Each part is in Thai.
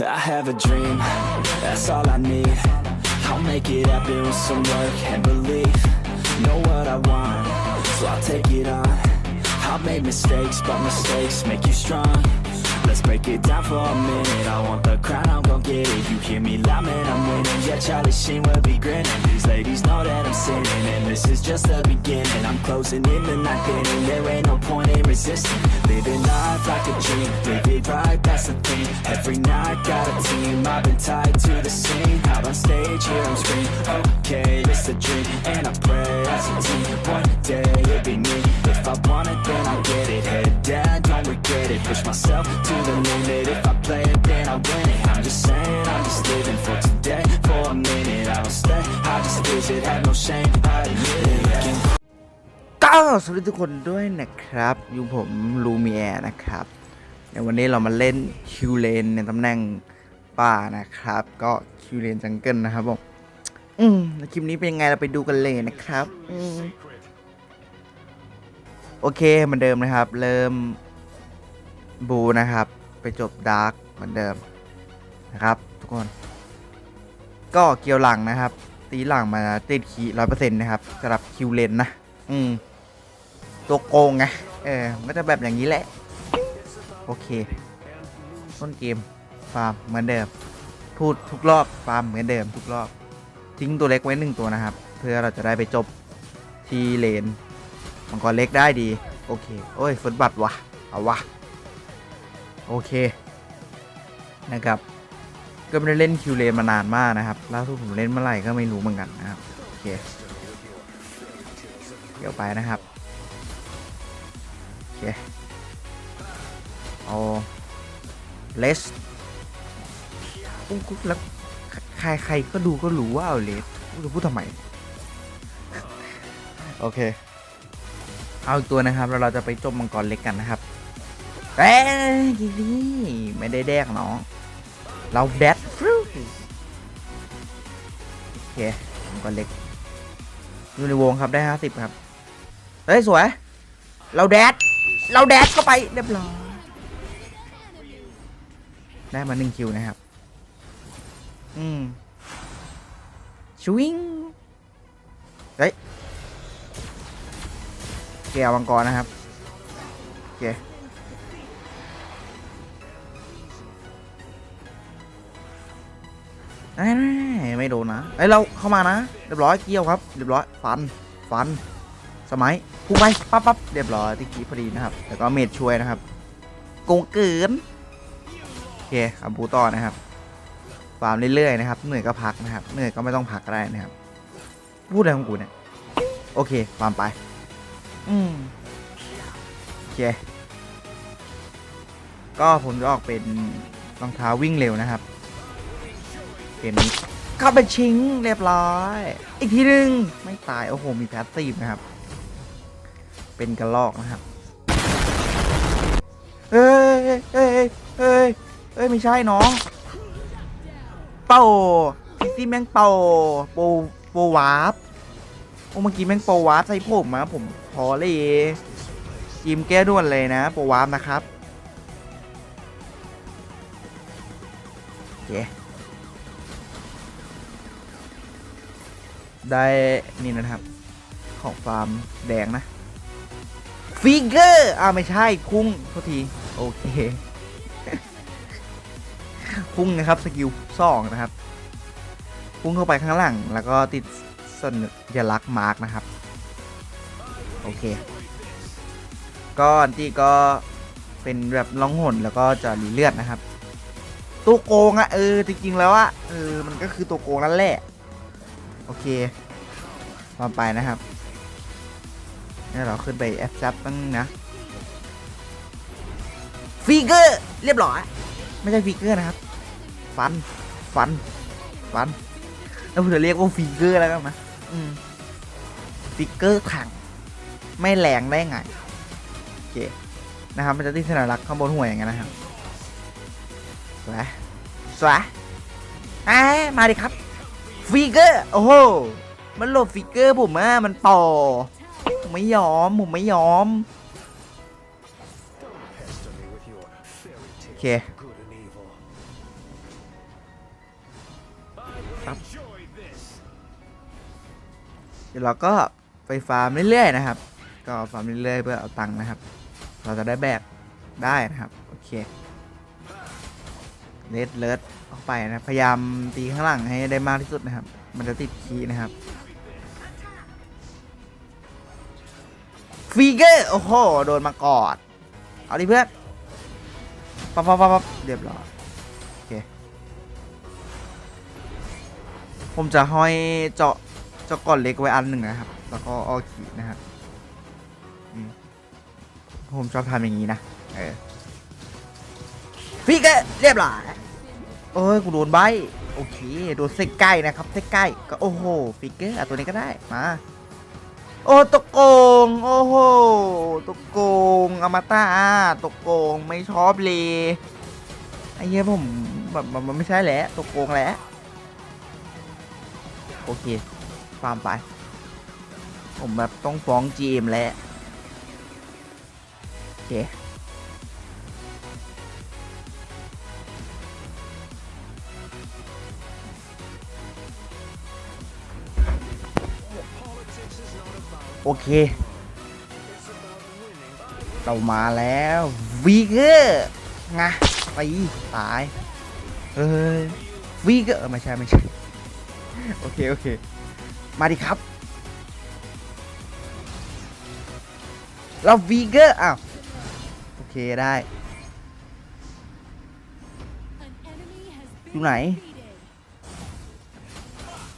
I have a dream, that's all I need. I'll make it happen with some work and belief. Know what I want, so I'll take it on. I've made mistakes, but mistakes make you strong. Let's break it down for a minute. I want the crown, I'm gon' get it. You hear me loud, man, I'm winning. Yeah, Charlie Sheen will be grinning. These ladies know that I'm sinning, and this is just the beginning. I'm closing in the night inning. There ain't no point in resisting. Living life like a dream, live it right, that's the thing. Every night, got a team. I've been tied to the scene. Out on stage, here I'm. Okay, it's a dream, and I pray as a team. One day it'll be me. If I want it, then I'll get it. Head down, don't regret it. Push myself to the limit. If I play it, then I win it. I'm just saying, I'm just living for today. For a minute, I don't stay. I just visit, have no shame. I admit it. yeah. ก็สวัสดีทุกคนด้วยนะครับ อยู่ผมลูเมียนะครับในวันนี้เรามาเล่นคิวเลนในตำแหน่งป่านะครับ ก็คิวเลนจังเกิลนะครับผมอืมคลิปนี้เป็นยังไงเราไปดูกันเลยนะครับอืมโอเคเหมือนเดิมนะครับ เริ่มบูนะครับ ไปจบดาร์กเหมือนเดิมนะครับ ทุกคน ก็เกี่ยวหลังนะครับ ตีหลังมาติดขีร้อยเปอร์เซ็นต์นะครับสำหรับคิวเลนนะ อืม ตัวโกงไง เออมันก็จะแบบอย่างนี้แหละ โอเค ต้นเกม ฟาร์มเหมือนเดิม พูดทุกรอบ ฟาร์มเหมือนเดิมทุกรอบ ทิ้งตัวเล็กไว้หนึ่งตัวนะครับ เพื่อเราจะได้ไปจบที่เลนมังกรเล็กได้ดี โอเค โอ้ยฟุตบัตวะเอาวะ โอเค นะครับ ก็ไม่ได้เล่นคิวเลนมานานมากนะครับ ล่าสุดผมเล่นเมื่อไหร่ก็ไม่รู้เหมือนกันนะครับ โอเคเดี๋ยวไปนะครับ เคเอาเลสปุ๊บปุ๊บแล้วใครใครก็ดูก็รู้ว่าเอาเลสจะพูดทำไม โอเค เอาอีกตัวนะครับ แล้วเราจะไปจมมังกรเล็กกันนะครับเอ้ยกีนี่ไม่ได้แดกเน้องเราแดดฟรูโอเคมังกรเล็กอยู่ในวงครับได้ห้าสิบครับ เฮ้ย สวย เราแดด เราแดดเข้าไปเรียบร้อยได้มาหนึ่งคิวนะครับ อืมชวิงเฮ้ยแกวังกรนะครับโอเคไม่ไม่โดนนะเอ้ยเราเข้ามานะ เรียบร้อยเกี่ยวครับ เรียบร้อย ฟัน ฟัน สมัยพุ่งไปปั๊บปั๊บเรียบร้อยติกี้พอดีนะครับแล้วก็เมดช่วยนะครับโกงเกินโอเคอับูต่อนะครับฟาร์มเรื่อยๆนะครับเหนื่อยก็พักนะครับเหนื่อยก็ไม่ต้องพักก็ได้นะครับพูดอะไรของกูเนี่ยโอเคฟาร์มไปอืมโอเคก็ผมจะออกเป็นรองเท้าวิ่งเร็วนะครับเกมนี้เข้าไปชิงเรียบร้อย อีกทีหนึงไม่ตาย โอ้โห มีแพสซีฟนะครับ เป็นกระลอกนะครับเฮ้ยเฮ้ยเฮ้ยเฮ้ยไม่ใช่น้อง เป่าพิซซี่แม่งเป่าโปโปวาร์ปโอ้เมื่อกี้แม่งโปวาร์ปใส่ผมมาผมพอเลยจิมแก้ด่วนเลยนะโปวาร์ปนะครับเคได้นี่นะครับ ของฟาร์มแดงนะ ฟิกเกอร์อ่าไม่ใช่คุ้งโทษทีโอเคพุ่งนะครับสกิลสองนะครับพุ่งเข้าไปข้างหลังแล้วก็ติดสัญลักษณ์มาร์กนะครับ โอเคก็อันที่ก็เป็นแบบล่องหนแล้วก็จะรีเลือดนะครับ ตัวโกงอะเออจริงๆแล้วอะเออมันก็คือตัวโกงนั่นแหละ โอเคต่อไปนะครับ นี่เราขึ้นไปแอปซับตั้งนะฟิกเกอร์เรียบร้อยไม่ใช่ฟิกเกอร์นะครับ ฟัน ฟัน ฟัน แล้วผมจะเรียกว่าฟิกเกอร์แล้วกันนะอืมฟิกเกอร์ถัง ไม่แรงได้ไง โอเค นะครับ มันจะติดสัญลักษณ์ข้างบนหัวอย่างเงี้ยนะครับ สวย สวยอ่ามาดิครับ ฟิกเกอร์ โอ้โห มันโหลดฟิกเกอร์ผมอะมันต่อ ผมไม่ยอม ผมไม่ยอม โอเคครับเดี๋ยวเราก็ไปฟาร์มเรื่อยๆนะครับ ก็ฟาร์มเรื่อยๆเพื่อเอาตังค์นะครับ เราจะได้แบกได้นะครับ โอเคเลดเลิศออกไปนะ พยายามตีข้างหลังให้ได้มากที่สุดนะครับ มันจะติดคีนะครับ ฟีเกอร์โอ้โหโดนมากอด เอาดิเพื่อนปั๊บปั๊บปั๊บปั๊บเรียบร้อยโอเคผมจะห้อยเจาะเจาะก่อนเล็กไว้อันหนึ่งนะครับ แล้วก็ออขีดนะครับผมชอบทำอย่างนี้นะเออฟีเกอร์เรียบร้อยโอ้ยกูโดนใบโอเคโดนเส้นใกล้นะครับเส้นใกล้ก็โอ้โหฟิกเกอร์อะตัวนี้ก็ได้มา โอ้ตกโกง โอ้โหตกโกงอมตะตกโกงไม่ชอบเลยไอ้เหี้ยผมแบบมันไม่ใช่แหละตกโกงแหละโอเคฟาร์มไป ผมแบบต้องฟ้องจีมแล้วโอเค โอเค เรามาแล้ววีเกอร์งะไปตายเฮ้ยวีเกอร์ไม่ใช่ไม่ใช่ โอเค โอเค มาดิครับ เราวีเกอร์อ้าว โอเคได้อยู่ไหน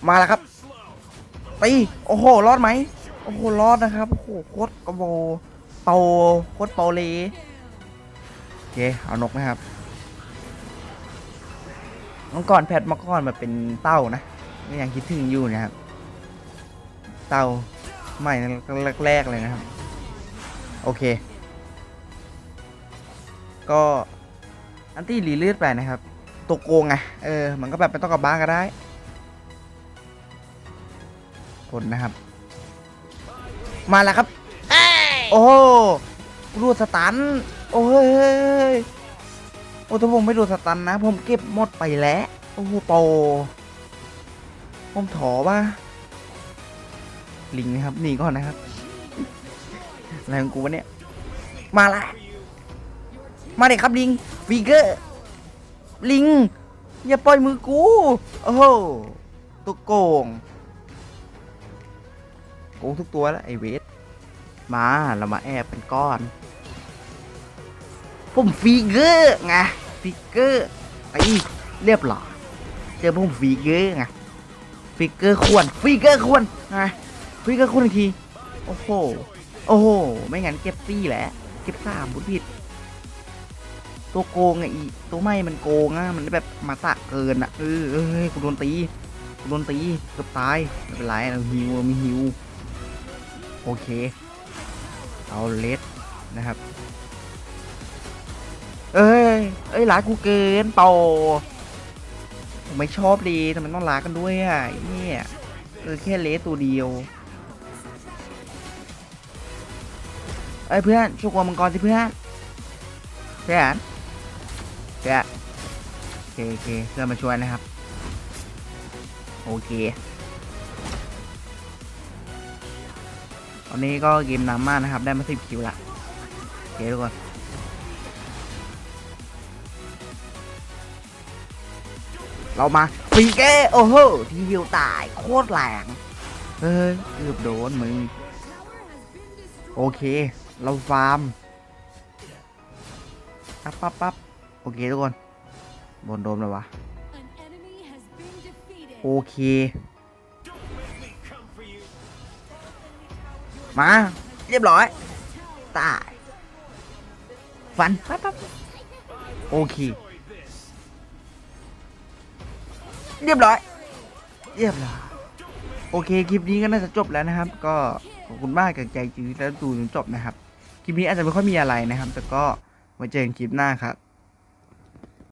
มาแล้วครับตีโอ้โห รอดไหม โอ้โหรอดนะครับ โอ้โหโคตรกระโบเปาโคตรเปาเลยโอเค เอานกนะครับเมื่อก่อนแพทมาก่อนแบบเป็นเต้านะก็ยังคิดถึงอยู่นะครับ เต้าใหม่แรกๆเลยนะครับ โอเค ก็อันตี้รีเลือดไปนะครับตัวโกงไงเออ มันก็แบบไม่ต้องกลับบ้านก็ได้ คนนะครับ มาแล้วครับ โอ้โหรูดสตัน โอ้ยโอ้ถ้าผมไม่รูดสตันนะ ผมเก็บหมดไปแล้ว โอ้โหโปผมถอว่าลิงนะครับหนีก่อนนะครับ อะไรของกูวะเนี่ย มาละ มาเด็กครับลิงฟีเกอร์ ลิง อย่าปล่อยมือกู โอ้โหตัวโกงโกงทุกตัวแล้วไอเวทมาเรามาแอบเป็นก้อนผมฟีเกอร์ไงฟีเกอร์ไอเรียบร้อยเจอผมฟีเกอร์ไงฟีเกอร์ควรฟีเกอร์ควรไงฟีเกอร์ควรอีกทีโอ้โหโอ้โหไม่งั้นเก็บซี่แหละเก็บสามบุญผิด ตัวโกงไงอีตัวไม่มันโกงอะมันแบบมาตะเกินอะเออเออกูโดนตีกูโดนตีเกือบตายไม่เป็นไรเราฮิวเรามีฮิว โอเค เอาเลสนะครับ เอ้ย เอ้ยร้ายกูเกินเป่าผมไม่ชอบเลยทำไมต้องร้ายกันด้วยอะเนี่ยเออแค่เลสตัวเดียวเอ้ยเพื่อนช่วยกวามังกรสิเพื่อนเพื่อนเพื่อนโอเคโอเคเพื่อนมาช่วยนะครับ โอเค ตอนนี้ก็เกมนำมากนะครับ ได้มาสิบคิวละโอเคทุกคนเรามาฟีเก้โอ้โหทีเดียวตายโคตรแรงเฮ้ยเกือบโดนมึง โอเค เราฟาร์มปั๊บปั๊บปั๊บโอเคทุกคน บนโดมเลยวะ โอเค มา เรียบร้อย ตาย ฟันปั๊บปั๊บโอเค เรียบร้อย เรียบร้อย โอเค คลิปนี้ก็น่าจะจบแล้วนะครับ ก็ขอบคุณมากกับใจจริงแล้วดูจนจบนะครับ คลิปนี้อาจจะไม่ค่อยมีอะไรนะครับ แต่ก็ไว้เจอกันคลิปหน้าครับ